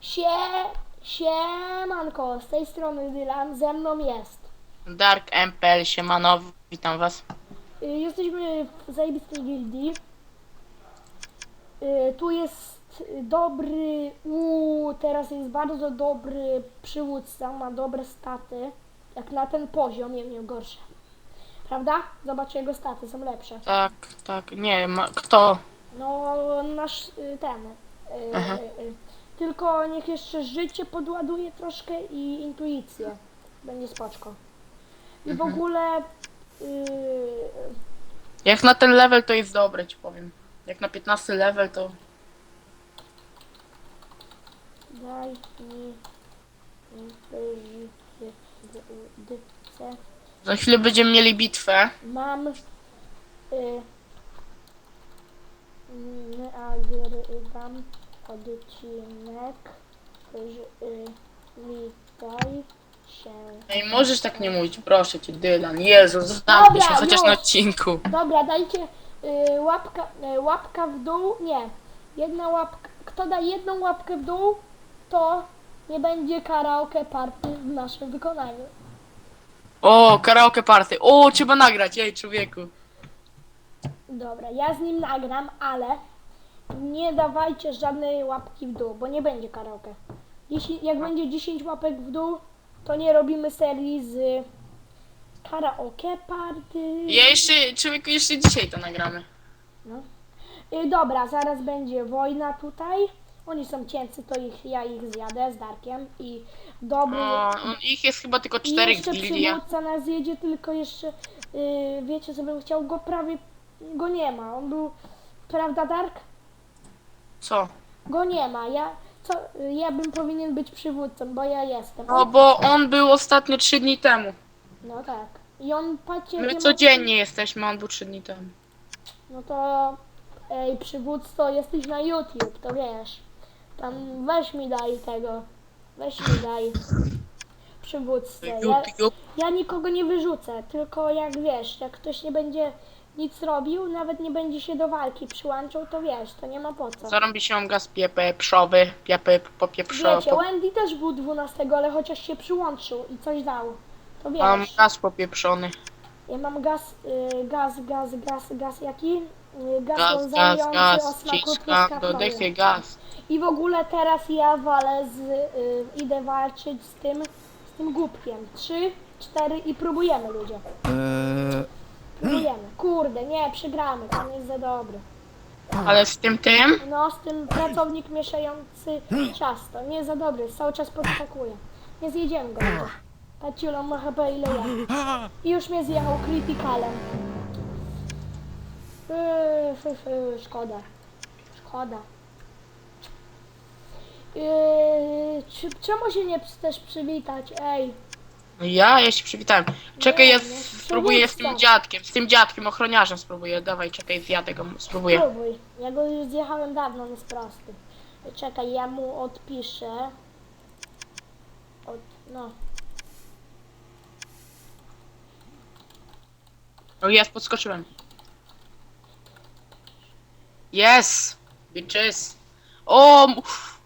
Sie, siemanko, z tej strony Dylan, ze mną jest. Dark MPL, siemano, witam was. Y, Jesteśmy w zajebistej gildii. Y, Tu jest dobry, u teraz jest bardzo dobry przywódca, ma dobre staty. Jak na ten poziom, nie wiem, gorsze. Prawda? Zobacz, jego staty są lepsze. Tak, tak, nie ma, kto? No, nasz y, ten. y, y, y. Tylko niech jeszcze życie podładuje troszkę i intuicję. Będzie spoczko. I w ogóle. y, Jak na ten level to jest dobre, ci powiem. Jak na 15 level to... daj mi. Za chwilę będziemy mieli bitwę. Mam. Y, nagrywam odcinek. Witaj się. Ej, możesz tak nie mówić, proszę cię, Dylan. Jezu, zamknij się Dobra, chociaż już. na odcinku. Dobra, dajcie y, łapka, y, łapka w dół. Nie. Jedna łapka. Kto da jedną łapkę w dół, to nie będzie karaoke party w naszym wykonaniu. O, karaoke party. O, trzeba nagrać, ej, człowieku. Dobra, ja z nim nagram, ale nie dawajcie żadnej łapki w dół, bo nie będzie karaoke. Jeśli, jak będzie 10 łapek w dół, to nie robimy serii z karaoke party. Ja jeszcze, człowieku, jeszcze dzisiaj to nagramy. No. Y, dobra, zaraz będzie wojna tutaj. Oni są cięcy, to ich, ja ich zjadę z Darkiem i dobry. O, on- ich jest chyba tylko I czterech jeszcze w gildii. przywódca nas jedzie, tylko jeszcze y, wiecie co bym chciał, go prawie go nie ma. On był, prawda Dark? Co? Go nie ma. Ja, co, ja bym powinien być przywódcą, bo ja jestem. No, bo on był ostatnio 3 dni temu. No tak. I on patrzcie, My jakie ma- codziennie jesteśmy, on był 3 dni temu. No to ej, przywództwo, jesteś na YouTube, to wiesz. Tam weź mi daj tego. Weź mi daj przywództwo. Ja, YouTube. ja nikogo nie wyrzucę, tylko jak wiesz, jak ktoś nie będzie nic robił, nawet nie będzie się do walki przyłączał, to wiesz, to nie ma po co. Zarąbi się gaz pieprzowy, piepy popieprzowy. Wiecie, Wendy też był 12, ale chociaż się przyłączył i coś dał. To Mam wiesz, gaz popieprzony. ja mam gaz, y, gaz, gaz, gaz, gaz jaki? Y, Gaz, Gaz, gaz, o gaz, smaku ciskam do truskawkowym. gaz. I w ogóle teraz ja walę z, y, idę walczyć z tym, z tym głupkiem. Trzy, cztery i próbujemy ludzie. Eee, Kurde, nie, przegramy, pan jest za dobry. Ale z tym tym? No, z tym pracownik mieszający ciasto, nie za dobry, cały czas podskakuje. Nie zjedziemy go ciula ma chyba ile ja. I już mnie zjechał krytykalem. Yy, szkoda. Szkoda. Yy, czy, czemu się nie chcesz przywitać? Ej, Ja, ja się przywitałem. Czekaj, ja spróbuję z tym dziadkiem, z tym dziadkiem, ochroniarzem spróbuję. Dawaj, czekaj, zjadę go, spróbuję. spróbuj. Ja go już zjechałem dawno, on jest prosty. Czekaj, ja mu odpiszę. Od, no. O, jest, podskoczyłem. Yes! Bitches! O!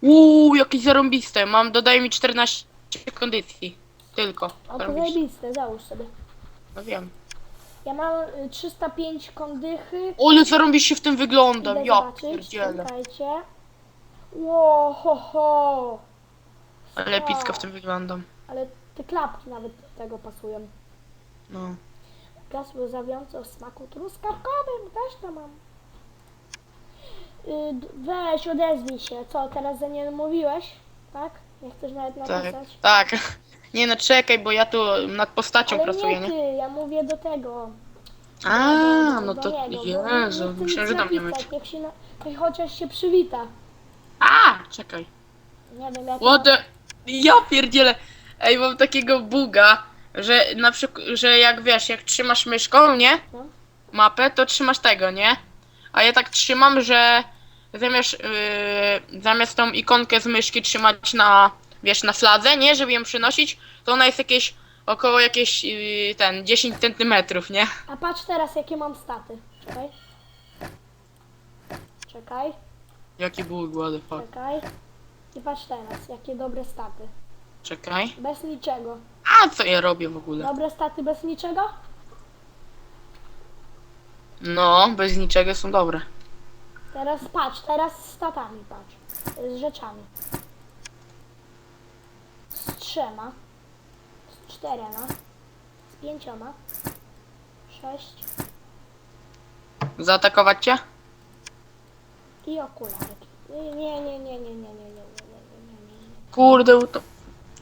Uuu, jakieś zarąbiste. Mam, dodaje mi 14 kondycji. Tylko. O, to zajebiste, załóż sobie. No wiem. Ja mam y, 305 kondychy. Ole, zarąbiście w tym wyglądam. Idę Ja zobaczyć, pierdzielę. czekajcie. Ło, ho, ho. Ale epicko w tym wyglądam. Ale te klapki nawet do tego pasują. No. Gaz łzawiący o smaku truskawkowym, też to mam. Y, d- weź, odezwij się. Co, teraz za nie mówiłeś? Tak? Nie chcesz nawet Tak, napisać? tak. Nie no, czekaj, bo ja tu nad postacią Ale pracuję, nie nie? ty, ja mówię do tego. A, no do to niego, bo Jezu, nie myślałem, że do mnie napisać, mówisz. Niech się na, niech chociaż się przywita. A, czekaj. Nie wiem, jak What the... Ja pierdzielę. Ej, mam takiego buga, że na przykład, że jak wiesz, jak trzymasz myszką, nie? No. Mapę, to trzymasz tego, nie? A ja tak trzymam, że zamiast, yy, zamiast tą ikonkę z myszki trzymać na, wiesz, na fladze, nie? Żeby ją przynosić, to ona jest jakieś, około jakieś, yy, ten, 10 centymetrów, nie? A patrz teraz, jakie mam staty. Czekaj. Czekaj, Jaki bóg, what the fuck. czekaj. I patrz teraz, jakie dobre staty. Czekaj. Bez niczego. A co ja robię w ogóle? Dobre staty bez niczego? No, bez niczego są dobre. Teraz patrz, teraz z statami patrz. Z rzeczami. Trzema. Z czterema. Z pięcioma. Sześć. Zaatakować cię? I okularki. Nie, nie, nie, nie, nie, nie, nie, nie, nie, nie, nie, nie, nie. Kurde, to...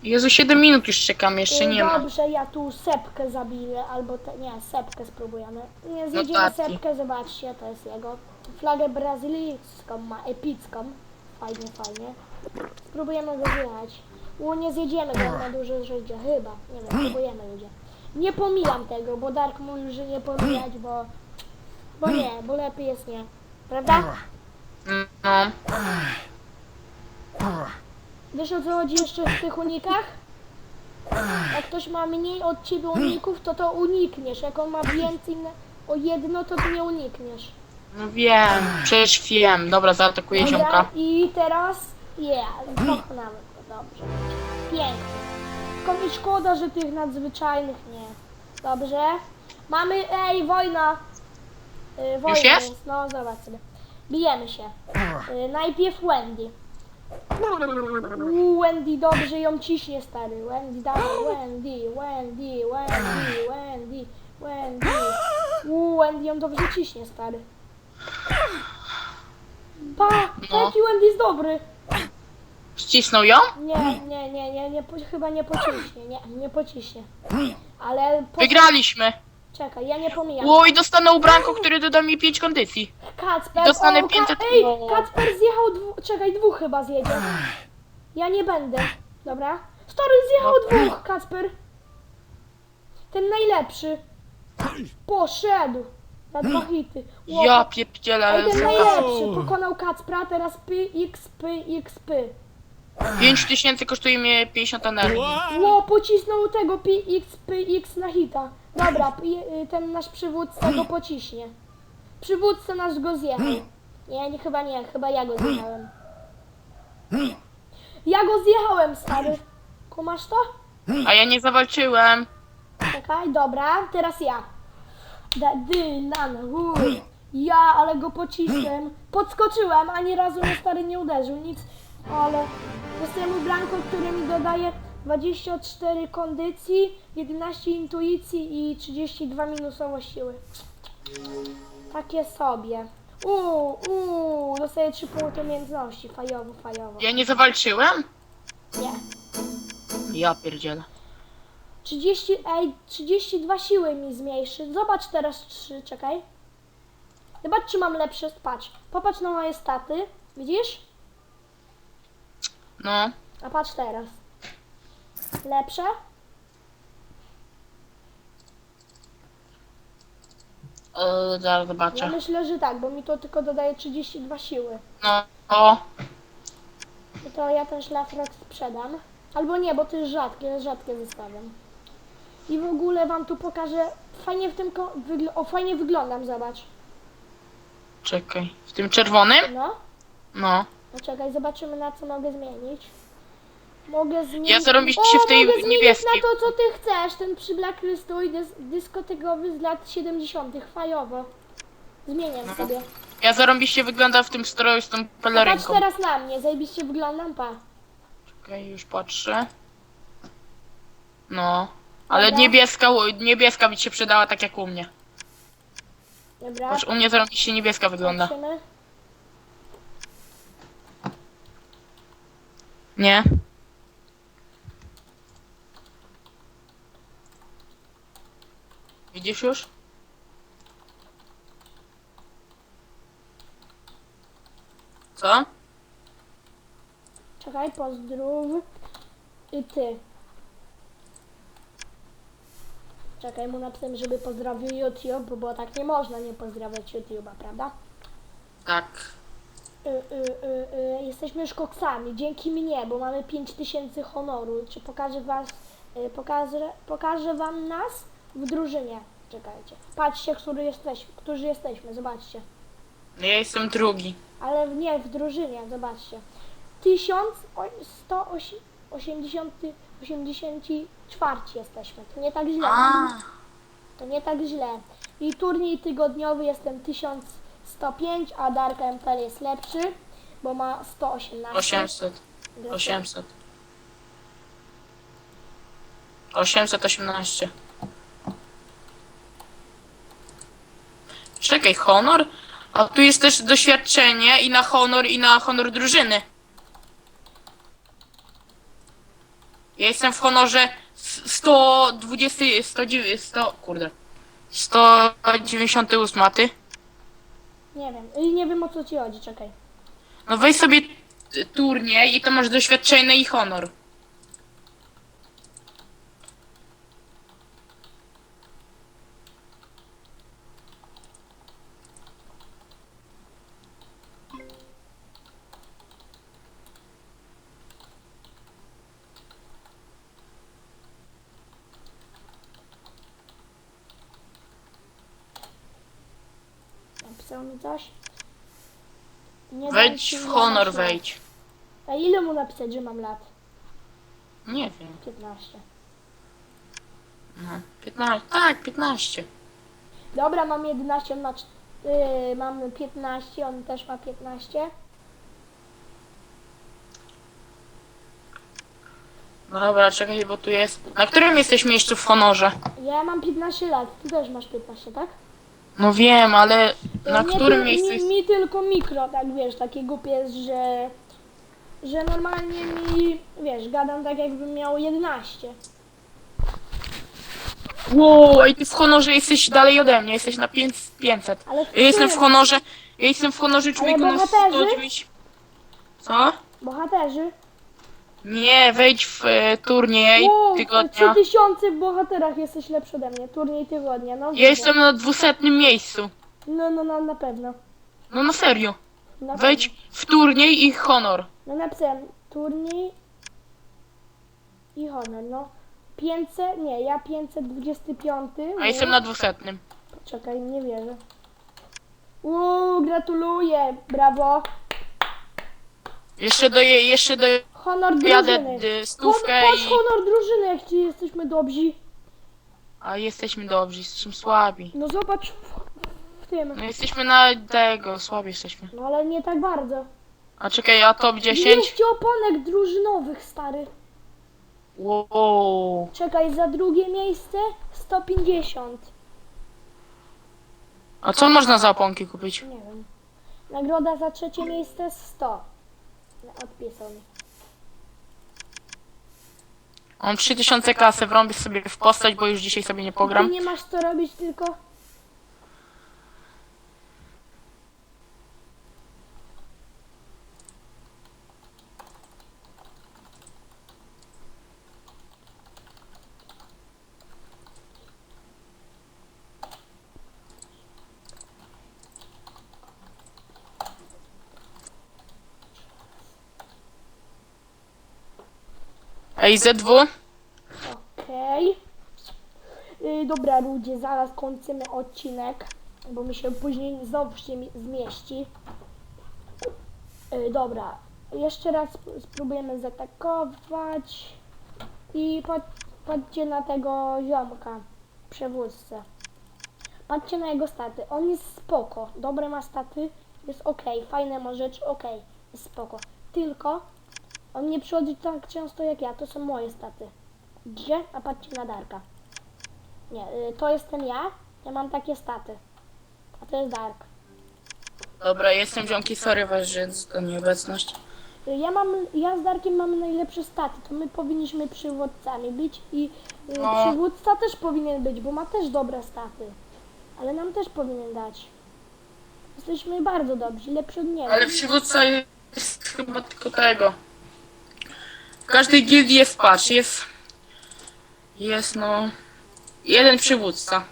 Jezu, 7 minut już czekam, jeszcze nie ma. Dobrze, ja tu sepkę zabiję, albo te, nie, sepkę spróbujemy. Nie, zjedziemy tak. sepkę, zobaczcie, to jest jego. Flagę brazylijską ma, epicką. Fajnie, fajnie. Spróbujemy go zjechać. U, nie zjedziemy go, on ma duże życie, chyba. Nie wiem, spróbujemy ludzie. Nie pomijam tego, bo Dark mówił, że nie pomijać, bo... Bo nie, bo lepiej jest nie. Prawda? No. Wiesz o co chodzi jeszcze w tych unikach? Jak ktoś ma mniej od ciebie uników, to to unikniesz. Jak on ma więcej na, o jedno, to ty nie unikniesz. No wiem, przecież wiem. Dobra, zaatakuję ziomka. i teraz, yeah, dobrze. Pięknie. Tylko mi szkoda, że tych nadzwyczajnych nie. Dobrze. Mamy, ej, wojna. Y, wojna Już jest? No, zobacz sobie. Bijemy się. Y, najpierw Wendy. Uuu, Wendy dobrze ją ciśnie, stary. Wendy, dawaj, Wendy, Wendy, Wendy, Wendy, Wendy. Uuu, Wendy ją dobrze ciśnie, stary. Pa, No. jaki Wendy jest dobry. Ścisnął ją? Nie, nie, nie, nie, nie, po, chyba nie pociśnie, nie, nie pociśnie. Ale... Po... Wygraliśmy. Czekaj, ja nie pomijam. Oj, dostanę ubranko, które doda mi 5 kondycji. Kacper, Dostanę o, 500 Ka Ej, Kacper zjechał. Czekaj, dwóch chyba zjedzie. Ja nie będę, dobra? Stary zjechał dwóch, Kacper. Ten najlepszy. Poszedł. Na dwa hity. Ja pierdzielę. Ej, ten najlepszy pokonał Kacpra, teraz PXPXP. 5000 kosztuje mnie 50 energii. Ło, pocisnął tego PX, PX na hita. Dobra, y, ten nasz przywódca go pociśnie. Przywódca nasz go zjechał. Nie, nie, chyba nie, chyba ja go zjechałem. Ja go zjechałem, stary. Kumasz to? A ja nie zawalczyłem. Czekaj, dobra, teraz ja. Da- Dylan. Ja, ale go pocisnąłem. Podskoczyłem, ani razu mnie stary nie uderzył, nic. Ale dostałem blanko, który mi dodaje 24 kondycji, 11 intuicji i 32 minusowo siły. Takie sobie. Uuu, uuu, dostaję 3 punkty umiejętności. Fajowo, fajowo. Ja nie zawalczyłem? Nie. Ja pierdzielę. 30, ej, 32 siły mi zmniejszy. Zobacz teraz 3, czekaj. Zobacz, czy mam lepsze, patrz. Popatrz na moje staty, widzisz? No. A patrz teraz. Lepsze? E, zaraz Ja zobaczę. myślę, że tak, bo mi to tylko dodaje 32 siły. No. O. I to ja ten szlafrok sprzedam. Albo nie, bo to jest rzadkie, rzadkie zostawiam. I w ogóle wam tu pokażę, fajnie w tym, ko- wygl- o fajnie wyglądam, zobacz. Czekaj. W tym czerwonym? No. No. No czekaj, zobaczymy na co mogę zmienić. Mogę zmienić. Ja zarobiście o, w tej mogę zmienić niebieskiej. na to, co ty chcesz. Ten przy Blacklistój dys dyskotekowy z lat 70. fajowo. Zmieniam No. sobie. Ja zarąbiście wygląda w tym stroju z tą Patrz pelerynką. teraz na mnie, zajebiście wyglądam, pa. Czekaj, już patrzę. No. Ale Dobra. niebieska, niebieska by ci się przydała tak jak u mnie. Dobra, u mnie zarąbiście niebieska wygląda. patrzymy. Nie? Widzisz już? Co? Czekaj, pozdrów. I ty. Czekaj, mu napisałem, żeby pozdrowił YouTube, bo tak nie można nie pozdrawiać YouTube'a, prawda? Tak. Y, y, y, jesteśmy już koksami, dzięki mnie, bo mamy 5000 honoru. Czy pokażę was, pokażę, pokażę wam nas w drużynie. Czekajcie. Patrzcie, który jesteś, którzy jesteśmy, zobaczcie. No Ja jestem drugi. Ale nie, w drużynie, zobaczcie. 1184 jesteśmy. To nie tak źle. A, To nie tak źle. I turniej tygodniowy jestem 1105, a Dark MPL jest lepszy, bo ma 118. 800. 800. 818. Czekaj, honor? A tu jest też doświadczenie i na honor, i na honor drużyny. Ja jestem w honorze s- 120, 109, 100, kurde. 198, a ty? Nie wiem. I nie wiem o co ci chodzi, czekaj. No weź sobie t- turniej i to masz doświadczenie i honor. Napisał mi coś? Nie dam Wejdź ci w honor, wejdź. A ile mu napisać, że mam lat? Nie wiem. 15. No, 15. Tak, 15. Dobra, mam 11, on ma... cz- Yy, mam 15, on też ma 15. No dobra, czekaj, bo tu jest. Na którym jesteś miejscu w honorze? Ja mam 15 lat, ty też masz 15, tak? No wiem, ale na Nie którym miejscu mi, jest. mi tylko mikro, tak wiesz, takie głupie jest, że... Że normalnie mi, wiesz, gadam tak jakbym miał 11. Wow, ej, ty w honorze jesteś dalej ode mnie, jesteś na 5 500. Ale Ja jestem w którym? honorze. Ja jestem w honorze człowieku na bohaterzy? 109. Co? Bohaterzy? Nie, wejdź w e, turniej Wow, tygodnia. 3000 w bohaterach jesteś lepszy ode mnie. Turniej tygodnia, no. Ja jestem na 200 miejscu. No, no, no, na pewno. No na serio. Na Wejdź w turniej i honor. No napisałem turniej i honor, no. 500, nie, ja 525. A jestem na 200. Czekaj, nie wierzę. Uuu, gratuluję, brawo. Jeszcze do jeszcze do Honor jadę drużyny. y, stówkę Patrz i. honor drużyny, jak ci jesteśmy dobrzy. A jesteśmy dobrzy, jesteśmy słabi. No zobacz w, w tym. No jesteśmy na tego, słabi jesteśmy. No ale nie tak bardzo. A czekaj, a top 10? 200 oponek drużynowych, stary. Wow. Czekaj, za drugie miejsce 150. A co można za oponki kupić? Nie wiem. Nagroda za trzecie miejsce 100. No, Odpisał mi. Mam 3000 kasy, wrąbię sobie w postać, bo już dzisiaj sobie nie Ty pogram. nie masz co robić, tylko... Ej, Z2? Okej. Yy, dobra, ludzie, zaraz kończymy odcinek, bo mi się później znowu się mi- zmieści. Yy, dobra, jeszcze raz sp- spróbujemy zaatakować i pat, patrzcie na tego ziomka, przewódcę. Patrzcie na jego staty, on jest spoko, dobre ma staty, jest ok, fajne ma rzeczy, ok, jest spoko. Tylko on nie przychodzi tak często jak ja, to są moje staty. Gdzie? A patrzcie na Darka. Nie, y, to jestem ja. Ja mam takie staty. A to jest Dark. Dobra, jestem ziomki, sorry was, że to nieobecność. Y, Ja mam, ja z Darkiem mamy najlepsze staty. To my powinniśmy przywódcami być i y, No. przywódca też powinien być, bo ma też dobre staty. Ale nam też powinien dać. Jesteśmy bardzo dobrzy, lepszy od niego. Ale przywódca jest chyba tylko tego. W każdej gildii jest, patrz, jest... Jest, no... Jeden przywódca.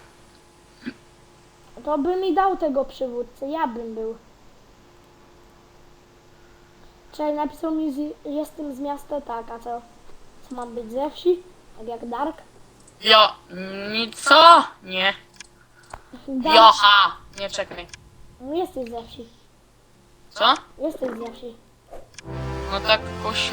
To by mi dał tego przywódcę, ja bym był. Czyli napisał mi, z, jestem z miasta, tak, a co? Co mam być ze wsi? Tak jak Dark? Nie, co? Nie. Dark. Jocha! Nie, czekaj. No jesteś ze wsi. Co? Jesteś ze wsi. No tak pośrednio.